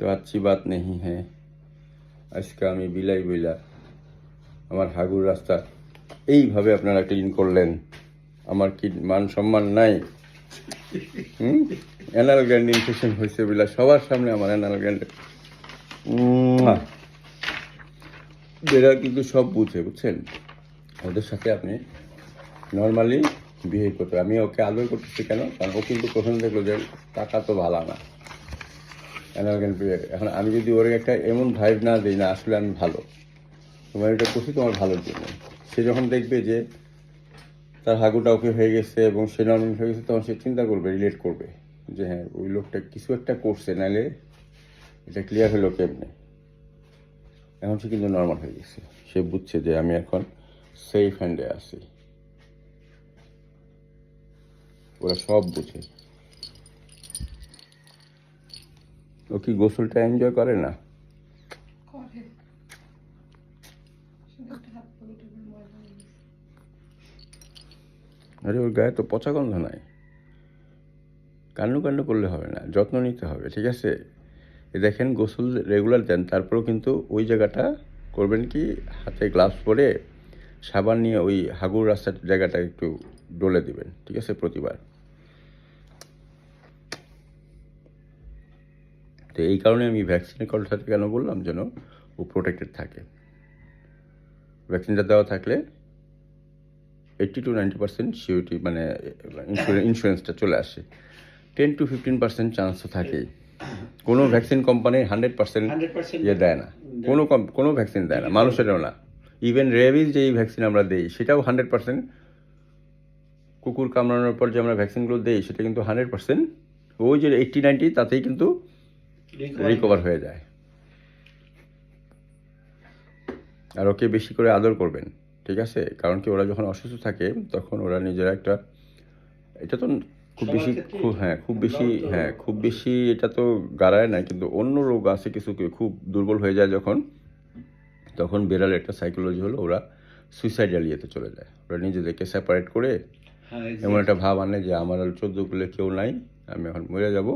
তো अच्छी बात नहीं है আজকে আমি বিলাই বইলা আমার হাগুর রাস্তা এইভাবে আপনারা ক্লিন করলেন আমার কি মান সম্মান নাই হুম অ্যানাল গ্যান্ড ইনফেকশন হয়েছে বলে সবার সামনে আমার অ্যানাল গ্যান্ড এরা কিন্তু সব বুঝে বুঝছেন ওদের সাথে আপনি নর্মালি বিহেভ করতে হবে। আমি ওকে আদর করতেছি কেন কারণ ও কিন্তু প্রথম দেখলো যে টাকা তো ভালো না পিরিয়ড এখন আমি যদি ওর একটা এমন ভাইব না দিই না, আসলে আমি ভালো। তোমার এটা করছি তোমার ভালোর জন্য। সে যখন দেখবে যে তার হাগুটা ওকে হয়ে গেছে এবং সে নর্মাল হয়ে গেছে, তখন সে চিন্তা করবে রিলেট করবে যে হ্যাঁ ওই লোকটা কিছু একটা করছে নাহলে এটা ক্লিয়ার হলো কেমনে? এখন সে কিন্তু নর্মাল হয়ে গেছে। সে বুঝছে যে আমি এখন সেফ হ্যান্ডে আছি। ওরা সব বুঝে। ও কি গোসলটা এনজয় করে না। আরে ওর গায়ে তো পচা গন্ধ নাই। কান্নু কান্নু করলে হবে না যত্ন নিতে হবে ঠিক আছে? এ দেখেন গোসল রেগুলার দেন তারপরেও কিন্তু ওই জায়গাটা করবেন কি হাতে গ্লাভস পরে সাবান নিয়ে ওই হাগুর রাস্তার জায়গাটা একটু ডলে দিবেন ঠিক আছে প্রতিবার। তো এই কারণে আমি ভ্যাকসিনের কথাটা কেন বললাম যেন ও প্রোটেক্টেড থাকে? ভ্যাকসিনটা দেওয়া থাকলে eighty to ninety percent surety মানে ইন্স্যুরেন্সটা চলে আসে। Ten to fifteen percent chance তো থাকেই। কোনো ভ্যাকসিন কোম্পানি হান্ড্রেড পার্সেন্ট ইয়ে দেয় না। কোনো কম কোনো ভ্যাকসিন দেয় না মানুষেরও না। ইভেন রেবিস যেই ভ্যাকসিন আমরা দিই সেটাও হান্ড্রেড পার্সেন্ট কুকুর কামড়ানোর পর যে আমরা ভ্যাকসিনগুলো দিই সেটা কিন্তু হান্ড্রেড পার্সেন্ট ওই যে এইট্টি নাইনটি তাতেই কিন্তু রিকভার হয়ে যায়। আর ওকে বেশি করে আদর করবেন ঠিক আছে? কারণ কি ওরা যখন অসুস্থ থাকে তখন ওরা নিজেরা একটা এটা তো খুব বেশি খুব হ্যাঁ খুব বেশি হ্যাঁ খুব বেশি এটা তো গাড়ায় না কিন্তু অন্য রোগ আছে কিছু খুব দুর্বল হয়ে যায় যখন তখন বেড়াল একটা সাইকোলজি হলো ওরা সুইসাইডাল ইয়েতে চলে যায়। ওরা নিজেদেরকে সেপারেট করে হ্যাঁ এমন একটা ভাব আনে যে আমার চোদ্দ কুলে কেউ নাই আমি এখন মরে যাব।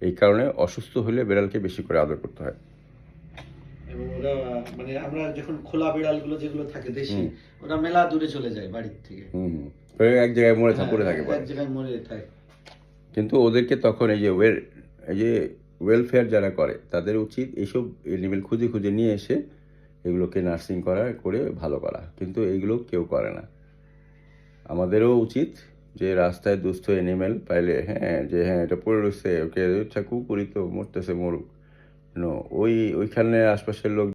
এই কারণে অসুস্থ হলে বেড়ালকে বেশি করে আদর করতে হয়। এবং ওরা মানে আমরা যখন খোলা বিড়ালগুলো যেগুলো থাকে দেশি হুম। ওরা মেলা দূরে চলে যায় বাড়ির থেকে। হুম হুম। এক জায়গায় মরে থাকে পড়ে থাকে হ্যাঁ, এক জায়গায় মরে থাকে। কিন্তু ওদেরকে তখন এই যে ওয়েল এই যে ওয়েলফেয়ার যারা করে তাদের উচিত এইসব এনিমেল খুঁজে খুঁজে নিয়ে এসে এগুলোকে নার্সিং করা করে ভালো করা। কিন্তু এগুলো কেউ করে না। আমাদেরও উচিত যে রাস্তায় দুস্থ এনিমেল পাইলে হ্যাঁ যে হ্যাঁ এটা পড়ে রয়েছে ওকে ছাকু কুকুরই তো, মরতেছে, মরুক। ওই, ওইখানে আশপাশের লোক